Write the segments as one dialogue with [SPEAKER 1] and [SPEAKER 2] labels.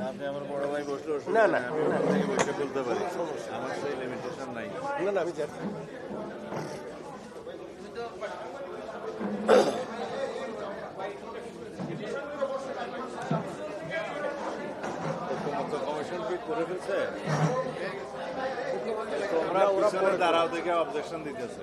[SPEAKER 1] আপনি আমার বড় ভাই বসলে
[SPEAKER 2] না, না,
[SPEAKER 1] আমি বসে বলতে পারি আমার সেই লিমিটেশন নাই
[SPEAKER 2] না না
[SPEAKER 1] কমিশন কি করে ফেলছে তোমরা পিছনে দাঁড়াও দেখে অবজেকশন দিতেছে।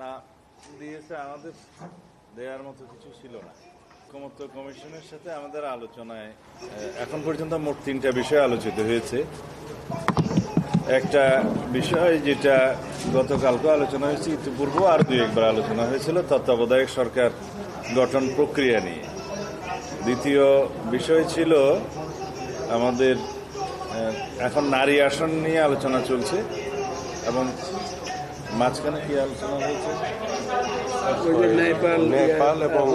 [SPEAKER 1] না, দিয়েছে আমাদের, দেওয়ার মতো কিছু ছিল না। ঐক্যমত্য কমিশনের সাথে আমাদের আলোচনায় এখন পর্যন্ত মোট তিনটা বিষয় আলোচিত হয়েছে। একটা বিষয় যেটা গতকালকে আলোচনা হয়েছে, ইতিপূর্ব আর দুই একবার আলোচনা হয়েছিল, তত্ত্বাবধায়ক সরকার গঠন প্রক্রিয়া নিয়ে। দ্বিতীয় বিষয় ছিল আমাদের এখন নারী আসন নিয়ে আলোচনা চলছে এবং মাঝখানে কি আলোচনা হয়েছে?
[SPEAKER 2] নেপাল এবং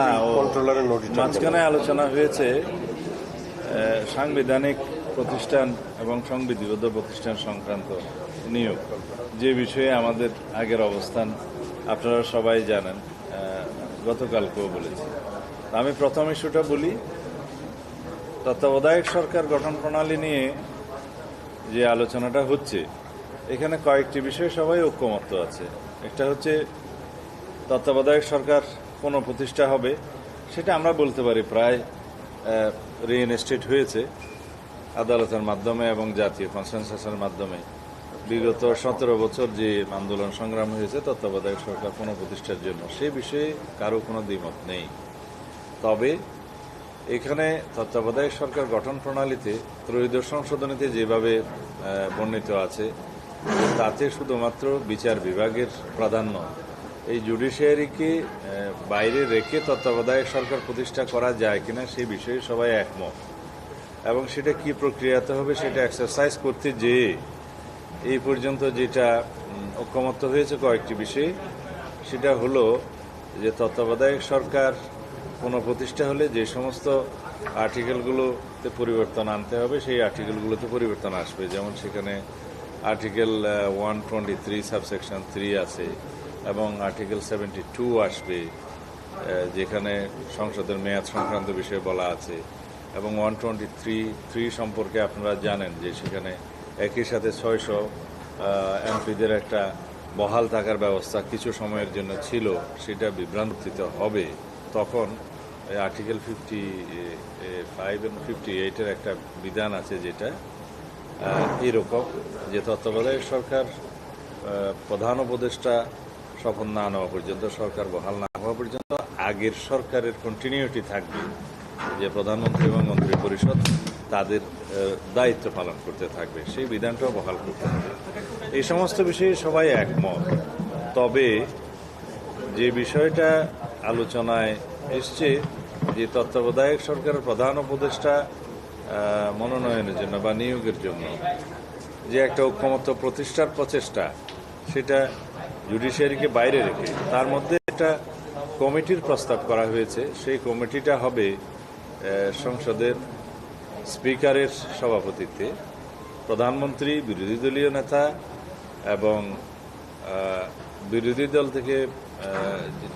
[SPEAKER 1] না
[SPEAKER 2] কন্ট্রোলারের নোটিশ
[SPEAKER 1] মাঝখানে আলোচনা হয়েছে সাংবিধানিক প্রতিষ্ঠান এবং সংবিধিবদ্ধ প্রতিষ্ঠান সংক্রান্ত নিয়োগ। যে বিষয়ে আমাদের আগের অবস্থান আপনারা সবাই জানেন গতকালকেও বলেছি। আমি প্রথম ইস্যুটা বলি তত্ত্বাবধায়ক সরকার গঠন প্রণালী নিয়ে যে আলোচনাটা হচ্ছে এখানে কয়েকটি বিষয়ে সবাই ঐক্যমত্য আছে। একটা হচ্ছে, তত্ত্বাবধায়ক সরকার কোনো প্রতিষ্ঠা হবে, সেটা আমরা বলতে পারি প্রায় রিইনস্টেট হয়েছে আদালতের মাধ্যমে এবং জাতীয় কনসেনসাসের মাধ্যমে। বিগত সতেরো বছর যে আন্দোলন সংগ্রাম হয়েছে, তত্ত্বাবধায়ক সরকার কোনো প্রতিষ্ঠার জন্য, সে বিষয়ে কারও কোনো দ্বিমত নেই। তবে এখানে তত্ত্বাবধায়ক সরকার গঠন প্রণালীতে ত্রয়োদশ সংশোধনীতে যেভাবে বর্ণিত আছে তাতে শুধুমাত্র বিচার বিভাগের প্রাধান্য। এই জুডিশিয়ারিকে বাইরে রেখে তত্ত্বাবধায়ক সরকার প্রতিষ্ঠা করা যায় কিনা সেই বিষয়ে সবাই একমত। এবং সেটা কি প্রক্রিয়াতে হবে সেটা এক্সারসাইজ করতে যেয়ে এই পর্যন্ত যেটা ঐক্যমত্য হয়েছে কয়েকটি বিষয়ে, সেটা হলো যে তত্ত্বাবধায়ক সরকার কোনো প্রতিষ্ঠা হলে যে সমস্ত আর্টিকেলগুলোতে পরিবর্তন আনতে হবে, সেই আর্টিকেলগুলোতে পরিবর্তন আসবে। যেমন সেখানে article one twenty three subsection three আছে, এবং আর্টিকেল সেভেন্টি টু আসবে যেখানে সংসদের মেয়াদ সংক্রান্ত বিষয়ে বলা আছে। এবং ওয়ান টোয়েন্টি থ্রি থ্রি সম্পর্কে আপনারা জানেন যে সেখানে একই সাথে ছয়শো এমপিদের একটা বহাল থাকার ব্যবস্থা কিছু সময়ের জন্য ছিল, সেটা বিভ্রান্তিত হবে। তখন আর্টিকেল ফিফটি ফাইভ এবং ফিফটি এইটের একটা বিধান আছে যেটা আহ, এরকম যে তত্ত্বাবধায়ক সরকার প্রধান উপদেষ্টা শপথ না নেওয়া পর্যন্ত সরকার বহাল না হওয়া পর্যন্ত আগের সরকারের কন্টিনিউটি থাকবে যে প্রধানমন্ত্রী এবং মন্ত্রী পরিষদ তাদের দায়িত্ব পালন করতে থাকবে সেই বিধানটাও বহাল করতে হবে। এই সমস্ত বিষয়ে সবাই একমত। তবে যে বিষয়টা আলোচনায় এসছে যে তত্ত্বাবধায়ক সরকারের প্রধান উপদেষ্টা মনোনয়নের জন্য বা নিয়োগের জন্য যে একটা ঐক্যমত্য প্রতিষ্ঠার প্রচেষ্টা, সেটা জুডিশিয়ারিকে বাইরে রেখে, তার মধ্যে একটা কমিটির প্রস্তাব করা হয়েছে। সেই কমিটিটা হবে সংসদের স্পিকারের সভাপতিত্বে প্রধানমন্ত্রী, বিরোধী দলীয় নেতা এবং বিরোধী দল থেকে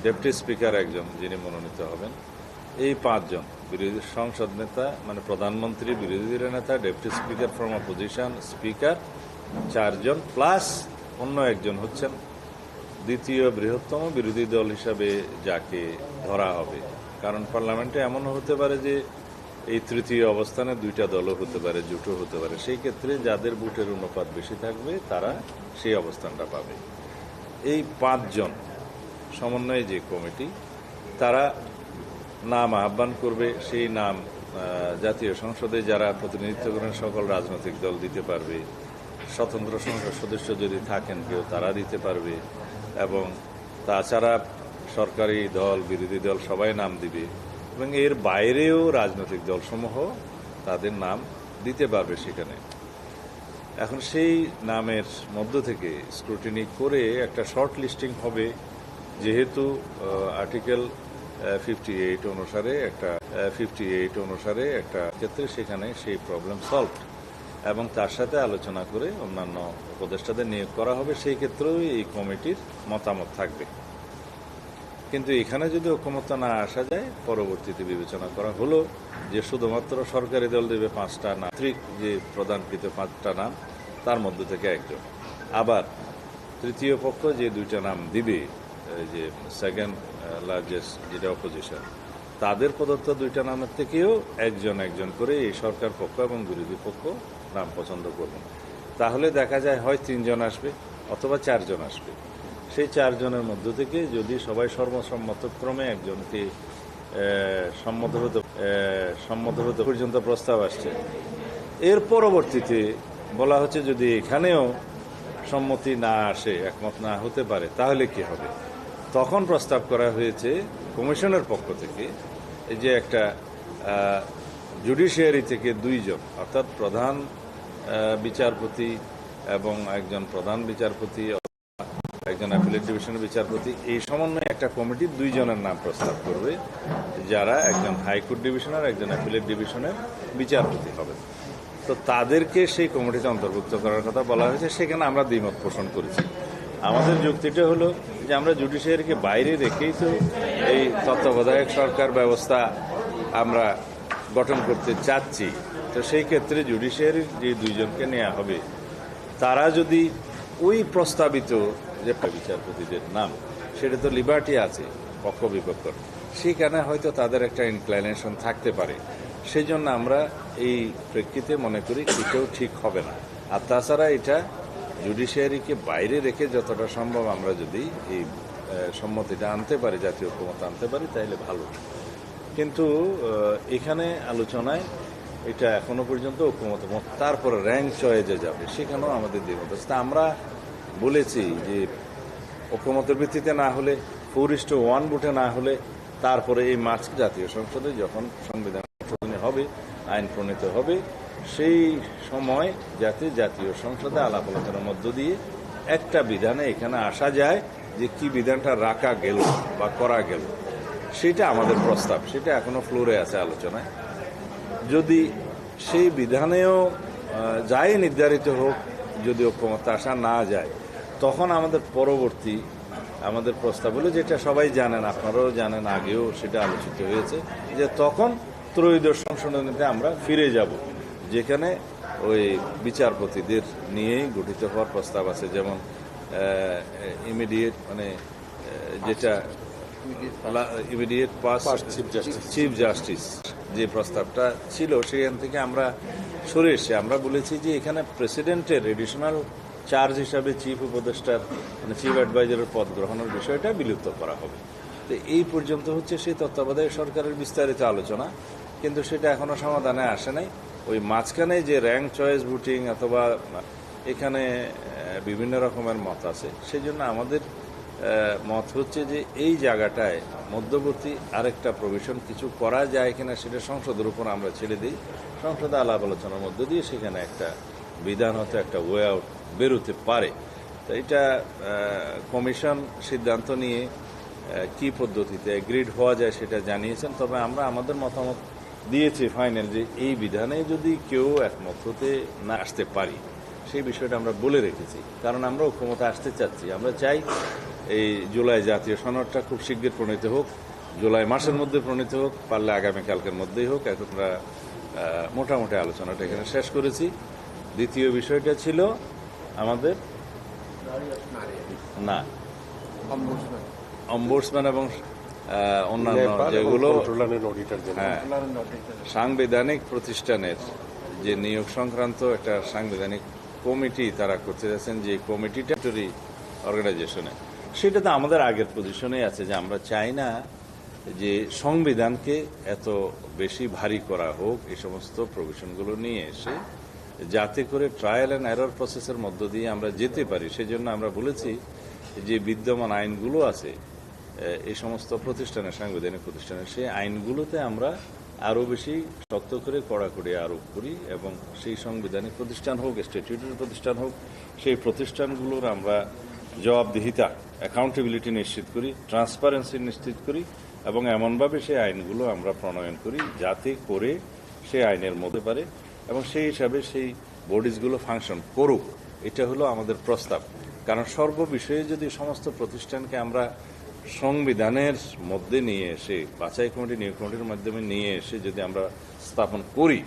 [SPEAKER 1] ডেপুটি স্পিকার একজন যিনি মনোনীত হবেন। এই পাঁচজন। বিরোধী সংসদ নেতা মানে প্রধানমন্ত্রী বিরোধী দলীয় নেতা, deputy speaker from opposition speaker চারজন প্লাস অন্য একজন হচ্ছেন দ্বিতীয় বৃহত্তম বিরোধী দল হিসাবে যাকে ধরা হবে। কারণ পার্লামেন্টে এমন হতে পারে যে এই তৃতীয় অবস্থানে দুইটা দলও হতে পারে, জোটও হতে পারে। সেই ক্ষেত্রে যাদের বুটের অনুপাত বেশি থাকবে, তারা সেই অবস্থানটা পাবে। এই পাঁচজন, সমন্বয়ে যে কমিটি, তারা নাম আহ্বান করবে, সেই নাম জাতীয় সংসদে যারা প্রতিনিধিত্ব করেন, সকল রাজনৈতিক দল দিতে পারবে। স্বতন্ত্র সংসদ সদস্য যদি থাকেন, কেউ তারা দিতে পারবে। এবং তাছাড়া সরকারি দল, বিরোধী দল সবাই নাম দিবে। এবং এর বাইরেও রাজনৈতিক দলসমূহ তাদের নাম দিতে পারবে সেখানে। এখন সেই নামের মধ্য থেকে স্ক্রুটিনি করে একটা শর্ট লিস্টিং হবে। যেহেতু আর্টিকেল ফিফটি এইট অনুসারে একটা ফিফটি এইট অনুসারে একটা ক্ষেত্রে সেখানে সেই প্রবলেম সলভ এবং তার সাথে আলোচনা করে অন্যান্য উপদেষ্টাদের নিয়োগ করা হবে, সেই ক্ষেত্রেও এই কমিটির মতামত থাকবে। কিন্তু এখানে যদি ঐক্যমত্য না আসা যায়, পরবর্তীতে বিবেচনা করা হলো যে শুধুমাত্র সরকারি দল দেবে পাঁচটা নাত্রিক যে প্রদানকৃত পাঁচটা নাম, তার মধ্যে থেকে একজন। আবার তৃতীয় পক্ষ যে দুইটা নাম দিবে যে সেকেন্ড লার্জেস্ট যেটা অপোজিশন তাদের প্রদত্ত দুইটা নামের থেকেও একজন একজন করে এই সরকার পক্ষ এবং বিরোধী পক্ষ নাম পছন্দ করবেন তাহলে দেখা যায় হয় তিনজন আসবে অথবা চারজন আসবে। সেই চারজনের মধ্য থেকে যদি সবাই সর্বসম্মতক্রমে একজনকে সম্মত হতে সম্মত হতে পর্যন্ত প্রস্তাব আসছে। এর পরবর্তীতে বলা হচ্ছে যদি এখানেও সম্মতি না আসে, একমত না হতে পারে, তাহলে কি হবে? তখন প্রস্তাব করা হয়েছে কমিশনের পক্ষ থেকে এই যে একটা জুডিশিয়ারি থেকে দুইজন, অর্থাৎ প্রধান বিচারপতি এবং একজন প্রধান বিচারপতি একজন অ্যাপিলেট ডিভিশনের বিচারপতি, এই সমন্বয়ে একটা কমিটি দুইজনের নাম প্রস্তাব করবে, যারা একজন হাইকোর্ট ডিভিশনের একজন অ্যাপিলেট ডিভিশনের বিচারপতি হবে। তো তাদেরকে সেই কমিটিতে অন্তর্ভুক্ত করার কথা বলা হয়েছে, সেখানে আমরা দ্বিমত পোষণ করেছি। আমাদের যুক্তিটা হলো যে আমরা জুডিশিয়ারিকে বাইরে রেখেই তো এই তত্ত্বাবধায়ক সরকার ব্যবস্থা আমরা গঠন করতে চাচ্ছি। তো সেই ক্ষেত্রে জুডিশিয়ারির যে দুইজনকে নেওয়া হবে, তারা যদি ওই প্রস্তাবিত যে বিচারপতিদের নাম, সেটা তো লিবার্টি আছে, পক্ষ বিপক্ষ, সেখানে হয়তো তাদের একটা ইনক্লাইনেশন থাকতে পারে। সেই জন্য আমরা এই প্রেক্ষিতে মনে করি এটাও ঠিক হবে না। আর তাছাড়া এটা জুডিশিয়ারিকে বাইরে রেখে যতটা সম্ভব আমরা যদি এই সম্মতিটা আনতে পারি, জাতীয় ক্ষমতা আনতে পারি তাহলে ভালো। কিন্তু এখানে আলোচনায় এটা এখনও পর্যন্ত ঐক্যমত মত তারপরে র্যাঙ্ক চয়েজে যাবে, সেখানেও আমাদের দ্বিমত। তা আমরা বলেছি যে ঐক্যমতের ভিত্তিতে না হলে ফোর টু ওয়ান বুটে না হলে, তারপরে এই মার্চ জাতীয় সংসদে যখন সংবিধান হবে, আইন প্রণীত হবে সেই সময় যাতে জাতীয় সংসদে আলাপ আলোচনার মধ্য দিয়ে একটা বিধানে এখানে আসা যায় যে কি বিধানটা রাখা গেল বা করা গেল। সেটা আমাদের প্রস্তাব, সেটা এখনও ফ্লোরে আছে আলোচনায়। যদি সেই বিধানেও যাই নির্ধারিত হোক, যদি ঐক্যমত আসা না যায়, তখন আমাদের পরবর্তী, আমাদের প্রস্তাব হলো যেটা সবাই জানেন, আপনারাও জানেন, আগেও সেটা আলোচিত হয়েছে, যে তখন ত্রয়োদশ সংশোধনীতে আমরা ফিরে যাব। যেখানে ওই বিচারপতিদের নিয়েই গঠিত হওয়ার প্রস্তাব আছে যেমন ইমিডিয়েট মানে যেটা immediate past chief justice chief justice যে প্রস্তাবটা ছিল সেখান থেকে আমরা সরে এসে আমরা বলেছি যে এখানে প্রেসিডেন্টের এডিশনাল চার্জ হিসাবে চিফ উপদেষ্টার মানে চিফ অ্যাডভাইজারের পদ গ্রহণের বিষয়টা বিলুপ্ত করা হবে। তো এই পর্যন্ত হচ্ছে সেই তত্ত্বাবধায়ক সরকারের বিস্তারিত আলোচনা কিন্তু সেটা এখনও সমাধানে আসে নাই। ওই মাঝখানে যে র্যাঙ্ক চয়েস ভোটিং অথবা, এখানে বিভিন্ন রকমের মত আছে। সেই জন্য আমাদের মত হচ্ছে যে এই জায়গাটায় মধ্যবর্তী আরেকটা প্রভিশন কিছু করা যায় কিনা সেটা সংসদের উপর আমরা ছেড়ে দিই। সংসদে আলাপ আলোচনার মধ্য দিয়ে সেখানে একটা বিধান হতে একটা ওয়ে আউট বেরোতে পারে। তো এটা কমিশন সিদ্ধান্ত নিয়ে কি পদ্ধতিতে গ্রিড হওয়া যায় সেটা জানিয়েছেন। তবে আমরা আমাদের মতামত দিয়েছি ফাইনাল যে এই বিধানে যদি কেউ একমত হতে না আসতে পারি সেই বিষয়টা আমরা বলে রেখেছি। কারণ আমরা ক্ষমতা আসতে চাচ্ছি। আমরা চাই এই জুলাই জাতীয় সনদটা খুব শীঘ্র প্রণীত হোক জুলাই মাসের মধ্যে প্রণীত হোক পারলে আগামীকালকের মধ্যেই হোক। এখন আমরা মোটামুটি আলোচনাটা এখানে শেষ করেছি। দ্বিতীয় বিষয়টা ছিল আমাদের না অম্বুডসম্যান এবং অন্যান্য যেগুলো হ্যাঁ সাংবিধানিক প্রতিষ্ঠানের যে নিয়োগ সংক্রান্ত একটা সাংবিধানিক কমিটি তারা করতে যাচ্ছেন যে কমিটিটা অর্গানাইজেশনে। সেটা তো আমাদের আগের পজিশনে আছে যে আমরা চাই না যে সংবিধানকে এত বেশি ভারী করা হোক এই সমস্ত প্রভিশনগুলো নিয়ে এসে যাতে করে ট্রায়াল অ্যান্ড এরর প্রসেসের মধ্য দিয়ে আমরা যেতে পারি। সেজন্য আমরা বলেছি যে বিদ্যমান আইনগুলো আছে এই সমস্ত প্রতিষ্ঠানের, সাংবিধানিক প্রতিষ্ঠানের সেই আইনগুলোতে আমরা আরও বেশি শক্ত করে কড়াকড়ি আরোপ করি এবং সেই সাংবিধানিক প্রতিষ্ঠান হোক স্ট্যাটিউটারি প্রতিষ্ঠান হোক, সেই প্রতিষ্ঠানগুলোর আমরা জবাবদিহিতা অ্যাকাউন্টেবিলিটি নিশ্চিত করি ট্রান্সপারেন্সি নিশ্চিত করি এবং এমনভাবে সেই আইনগুলো আমরা প্রণয়ন করি যাতে করে সেই আইনের মধ্যে পারে এবং সেই হিসাবে সেই বডিজগুলো ফাংশন করুক। এটা হলো আমাদের প্রস্তাব। কারণ সর্ববিষয়ে যদি সমস্ত প্রতিষ্ঠানকে আমরা সংবিধানের মধ্যে নিয়ে এসে, বাছাই কমিটি, নিয়োগ কমিটির মাধ্যমে নিয়ে এসে যদি আমরা স্থাপন করি,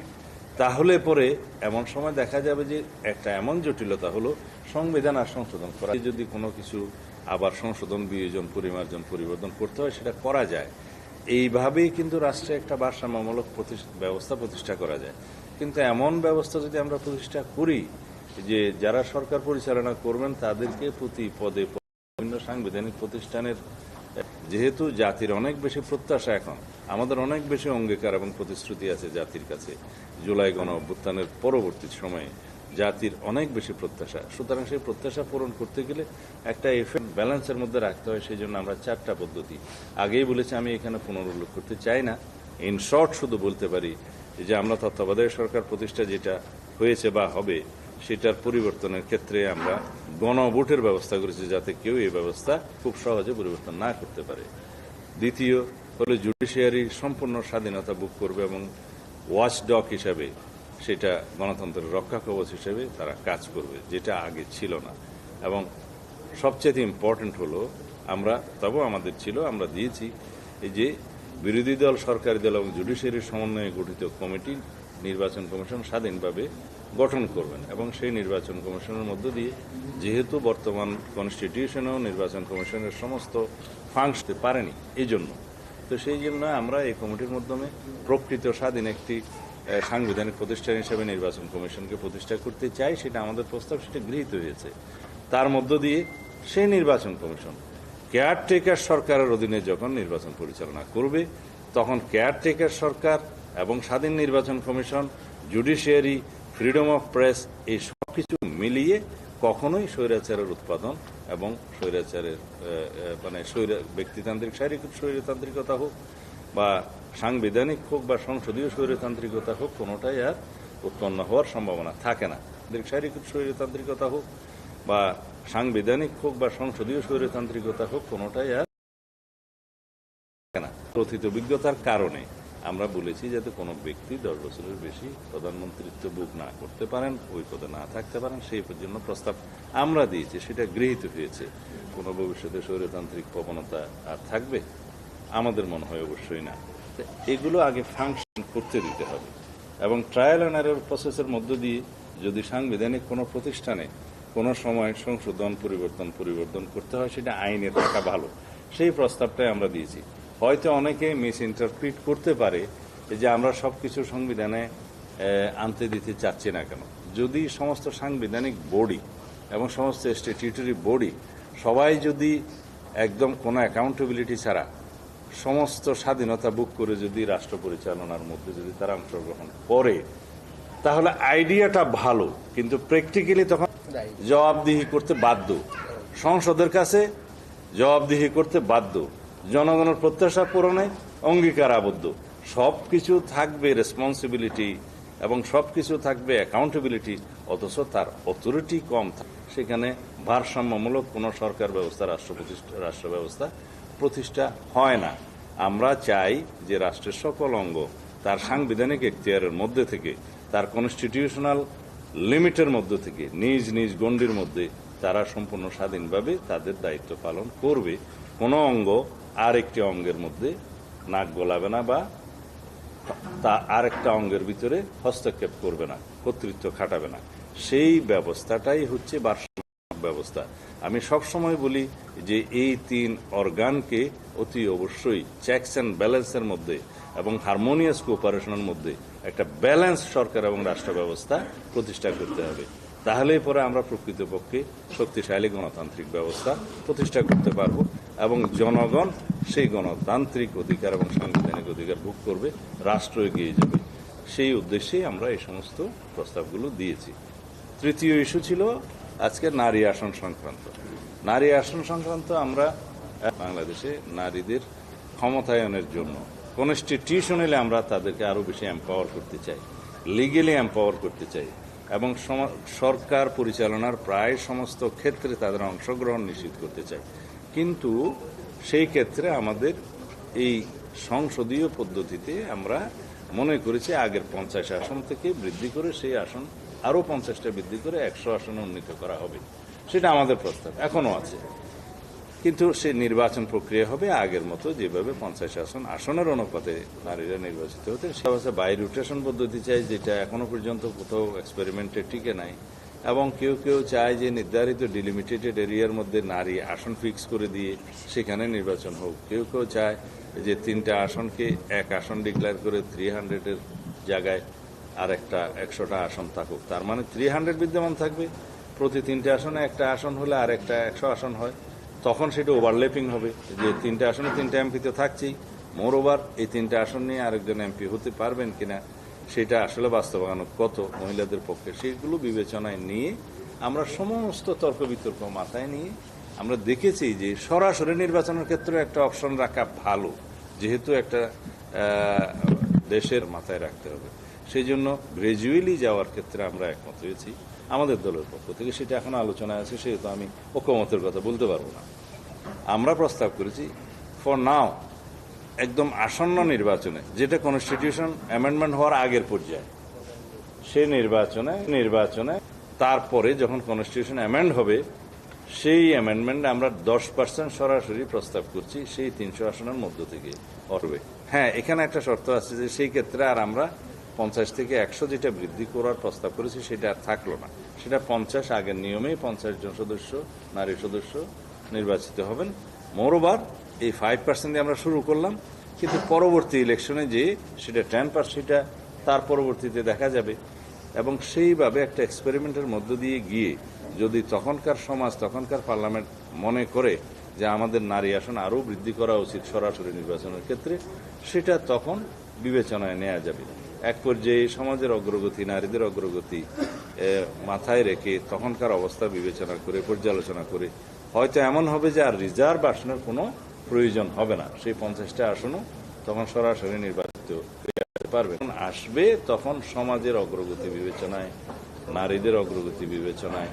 [SPEAKER 1] তাহলে পরে এমন সময় দেখা যাবে যে একটা এমন জটিলতা হলো, সংবিধান আর সংশোধন করা। যদি কোনো কিছু আবার সংশোধন, বিয়োজন, পরিমার্জন, পরিবর্তন করতে হয়, সেটা করা যায়। এইভাবেই কিন্তু রাষ্ট্রে একটা ভারসাম্যমূলক ব্যবস্থা প্রতিষ্ঠা করা যায়। কিন্তু এমন ব্যবস্থা যদি আমরা প্রতিষ্ঠা করি যে যারা সরকার পরিচালনা করবেন, তাদেরকে প্রতি পদে বিভিন্ন সাংবিধানিক প্রতিষ্ঠানের, যেহেতু জাতির অনেক বেশি প্রত্যাশা এখন, আমাদের অনেক বেশি অঙ্গীকার এবং প্রতিশ্রুতি আছে জাতির কাছে। জুলাই গণ অভ্যুত্থানের পরবর্তী সময়ে জাতির অনেক বেশি প্রত্যাশা। সুতরাং সেই প্রত্যাশা পূরণ করতে গেলে একটা এফেক্ট ব্যালেন্সের মধ্যে রাখতে হয়, সেই জন্য আমরা চারটা পদ্ধতি। আগেই বলেছি, আমি এখানে পুনরুল্লেখ করতে চাই না। ইন শর্ট শুধু বলতে পারি যে আমরা তত্ত্বাবধায়ক সরকার প্রতিষ্ঠা যেটা হয়েছে বা হবে সেটার পরিবর্তনের ক্ষেত্রে আমরা গণভোটের ব্যবস্থা করেছি যাতে কেউ এই ব্যবস্থা খুব সহজে পরিবর্তন না করতে পারে। দ্বিতীয় হলে জুডিশিয়ারি সম্পূর্ণ স্বাধীনতা বুক করবে এবং ওয়াচডগ হিসাবে সেটা গণতন্ত্রের রক্ষা কবচ হিসেবে তারা কাজ করবে, যেটা আগে ছিল না। এবং সবচেয়ে ইম্পর্টেন্ট হলো, আমরা তবেও আমাদের ছিল, আমরা দিয়েছি এই যে বিরোধী দল, সরকারি দল এবং জুডিশিয়ারির সমন্বয়ে গঠিত কমিটি, নির্বাচন কমিশন স্বাধীনভাবে গঠন করবেন এবং সেই নির্বাচন কমিশনের মধ্য দিয়ে যেহেতু বর্তমান কনস্টিটিউশনেও নির্বাচন কমিশনের সমস্ত ফাংশতে পারেনি, এই জন্য। তো সেই জন্য আমরা এই কমিটির মাধ্যমে প্রকৃত স্বাধীন একটি সাংবিধানিক প্রতিষ্ঠান হিসেবে নির্বাচন কমিশনকে প্রতিষ্ঠা করতে চাই, সেটা আমাদের প্রস্তাব, সেটা গৃহীত হয়েছে। তার মধ্য দিয়ে সেই নির্বাচন কমিশন কেয়ারটেকার সরকারের অধীনে যখন নির্বাচন পরিচালনা করবে, তখন কেয়ারটেকার সরকার এবং স্বাধীন নির্বাচন commission judiciary freedom of press এই সব কিছু মিলিয়ে কখনোই স্বৈরাচারের উৎপাদন এবং স্বৈরাচারের মানে স্বৈরা, ব্যক্তিতান্ত্রিক, শারীরিক স্বৈরতান্ত্রিকতা হোক বা সাংবিধানিক হোক বা সংসদীয় স্বৈরতান্ত্রিকতা হোক, কোনোটাই আর উৎপন্ন হওয়ার সম্ভাবনা থাকে না। শারীরিক স্বৈরতান্ত্রিকতা হোক বা সাংবিধানিক হোক বা সংসদীয় স্বৈরতান্ত্রিকতা হোক, কোনোটাই আর না। প্রথিত অভিজ্ঞতার কারণে আমরা বলেছি যাতে কোনো ব্যক্তি দশ বছরের বেশি প্রধানমন্ত্রিত্ব বুক না করতে পারেন ওই পদে না থাকতে পারেন, সেই জন্য প্রস্তাব আমরা দিয়েছি, সেটা গৃহীত হয়েছে। কোনো ভবিষ্যতে স্বৈরতান্ত্রিক প্রবণতা আর থাকবে? আমাদের মনে হয় অবশ্যই না। এগুলো আগে ফাংশন করতে দিতে হবে। এবং ট্রায়াল অ্যান্ড এরর প্রসেসের মধ্য দিয়ে যদি সাংবিধানিক কোনো প্রতিষ্ঠানে কোনো সময় সংশোধন, পরিবর্তন পরিবর্তন করতে হয়, সেটা আইনে থাকা ভালো। সেই প্রস্তাবটাই আমরা দিয়েছি। হয়তো অনেকে মিস ইন্টারপ্রিট করতে পারে যে আমরা সবকিছু সংবিধানে আনতে দিতে চাচ্ছি না কেন। যদি সমস্ত সাংবিধানিক বডি এবং সমস্ত স্ট্যাটিউটরি বডি সবাই যদি একদম কোনো অ্যাকাউন্টেবিলিটি ছাড়া সমস্ত স্বাধীনতা বুক করে যদি রাষ্ট্র পরিচালনার মধ্যে যদি তারা অংশগ্রহণ করে তাহলে আইডিয়াটা ভালো কিন্তু প্র্যাকটিক্যালি তখন জবাবদিহি করতে বাধ্য। সংসদের কাছে জবাবদিহি করতে বাধ্য। জনগণের প্রত্যাশা পূরণে অঙ্গীকার আবদ্ধ সব কিছু থাকবে রেসপন্সিবিলিটি এবং সব কিছু থাকবে অ্যাকাউন্টেবিলিটি অথচ তার অথরিটি কম থাক- সেখানে ভারসাম্যমূলক কোনো সরকার ব্যবস্থা রাষ্ট্র প্রতিষ্ঠা রাষ্ট্র ব্যবস্থা প্রতিষ্ঠা হয় না। আমরা চাই যে রাষ্ট্রের সকল অঙ্গ তার সাংবিধানিক এখতিয়ারের মধ্যে থেকে, তার কনস্টিটিউশনাল লিমিটের মধ্যে থেকে, নিজ নিজ গণ্ডির মধ্যে তারা সম্পূর্ণ স্বাধীনভাবে তাদের দায়িত্ব পালন করবে। কোনো অঙ্গ আরেকটি অঙ্গের মধ্যে নাক গলাবে না বা তা আরেকটা অঙ্গের ভিতরে হস্তক্ষেপ করবে না, কর্তৃত্ব খাটাবে না। সেই ব্যবস্থাটাই হচ্ছে বার্ষিক ব্যবস্থা। আমি সবসময় বলি যে এই তিন অর্গানকে অতি অবশ্যই চেকস অ্যান্ড ব্যালেন্সের মধ্যে এবং হারমোনিয়াস কোঅপারেশনের মধ্যে একটা ব্যালেন্স সরকার এবং রাষ্ট্র ব্যবস্থা প্রতিষ্ঠা করতে হবে। তাহলেই পরে আমরা প্রকৃতপক্ষে শক্তিশালী গণতান্ত্রিক ব্যবস্থা প্রতিষ্ঠা করতে পারব এবং জনগণ সেই গণতান্ত্রিক অধিকার এবং সাংবিধানিক অধিকার ভোগ করবে, রাষ্ট্র এগিয়ে যাবে। সেই উদ্দেশ্যেই আমরা এই সমস্ত প্রস্তাবগুলো দিয়েছি। তৃতীয় ইস্যু ছিল আজকে নারী আসন সংক্রান্ত। নারী আসন সংক্রান্ত আমরা বাংলাদেশে নারীদের ক্ষমতায়নের জন্য কনস্টিটিউশনালি আমরা তাদেরকে আরও বেশি এম্পাওয়ার করতে চাই লিগেলি এম্পাওয়ার করতে চাই। এবং সরকার পরিচালনার প্রায় সমস্ত ক্ষেত্রে তাদের অংশগ্রহণ নিশ্চিত করতে চায়। কিন্তু সেই ক্ষেত্রে আমাদের এই সংসদীয় পদ্ধতিতে আমরা মনে করেছি আগের পঞ্চাশ আসন থেকে বৃদ্ধি করে সেই আসন, আরও পঞ্চাশটা বৃদ্ধি করে একশো আসনে উন্নীত করা হবে। সেটা আমাদের প্রস্তাব, এখনও আছে। কিন্তু সে নির্বাচন প্রক্রিয়া হবে আগের মতো যেভাবে পঞ্চাশ আসন আসনের অনুপাতে নারীরা নির্বাচিত হতেন, সে অবস্থা বাই রোটেশন পদ্ধতি চাই যেটা এখনও পর্যন্ত কোথাও এক্সপেরিমেন্টে টিকে নাই। এবং কেউ কেউ চায় যে নির্ধারিত ডিলিমিটেটেড এরিয়ার মধ্যে নারী আসন ফিক্স করে দিয়ে সেখানে নির্বাচন হোক। কেউ কেউ চায় যে তিনটা আসনকে এক আসন ডিক্লেয়ার করে থ্রি হান্ড্রেডের জায়গায় আর একটা একশোটা আসন থাকুক। তার মানে থ্রি হান্ড্রেড বিদ্যমান থাকবে। প্রতি তিনটে আসনে একটা আসন হলে আর একটা একশো আসন হয়। তখন সেটা ওভারল্যাপিং হবে। যে তিনটে আসনে তিনটা এমপি তো থাকছেই মোর ওভার এই তিনটে আসন নিয়ে আরেকজন এমপি হতে পারবেন কিনা, সেটা আসলে বাস্তবায়ন কত মহিলাদের পক্ষে, সেগুলো বিবেচনায় নিয়ে আমরা সমস্ত তর্ক বিতর্ক মাথায় নিয়ে আমরা দেখেছি যে সরাসরি নির্বাচনের ক্ষেত্রে একটা অপশন রাখা ভালো, যেহেতু একটা দেশের মাথায় রাখতে হবে। সেই জন্য গ্রাজুয়ালি যাওয়ার ক্ষেত্রে আমরা একমত হয়েছি। আমাদের দলের পক্ষ থেকে সেটা এখন আলোচনায় আছে, সেহেতু আমি ঐক্যমতের কথা বলতে পারব না। আমরা প্রস্তাব করেছি ফর নাও একদম আসন্ন নির্বাচনে, যেটা কনস্টিটিউশন অ্যামেন্ডমেন্ট হওয়ার আগের পর্যায়ে সেই নির্বাচনে নির্বাচনে, তারপরে যখন কনস্টিটিউশন অ্যামেন্ড হবে, সেই অ্যামেন্ডমেন্ট আমরা দশ পার্সেন্ট সরাসরি প্রস্তাব করছি, সেই তিনশো আসনের মধ্য থেকে করবে হ্যাঁ এখানে একটা শর্ত আছে যে সেই ক্ষেত্রে আর আমরা পঞ্চাশ থেকে একশো যেটা বৃদ্ধি করার প্রস্তাব করেছি, সেটা আর থাকল না। সেটা পঞ্চাশ আগের নিয়মেই পঞ্চাশ জন সদস্য, নারী সদস্য নির্বাচিত হবেন। মোরোবার এই ফাইভ পার্সেন্ট দিয়ে আমরা শুরু করলাম। কিন্তু পরবর্তী ইলেকশনে যে সেটা টেন পার্সেন্ট তার পরবর্তীতে দেখা যাবে। এবং সেইভাবে একটা এক্সপেরিমেন্টের মধ্য দিয়ে গিয়ে যদি তখনকার সমাজ, তখনকার পার্লামেন্ট মনে করে যে আমাদের নারী আসন আরও বৃদ্ধি করা উচিত সরাসরি নির্বাচনের ক্ষেত্রে, সেটা তখন বিবেচনায় নেওয়া যাবে। এক পর্যায়ে সমাজের অগ্রগতি, নারীদের অগ্রগতি মাথায় রেখে তখনকার অবস্থা বিবেচনা করে, পর্যালোচনা করে হয়তো এমন হবে যে আর রিজার্ভ আসনের কোনো প্রয়োজন হবে না। সেই পঞ্চাশটা আসনও তখন সরাসরি নির্বাচিত হয়ে পারবে। আসবে, তখন সমাজের অগ্রগতি বিবেচনায়, নারীদের অগ্রগতি বিবেচনায়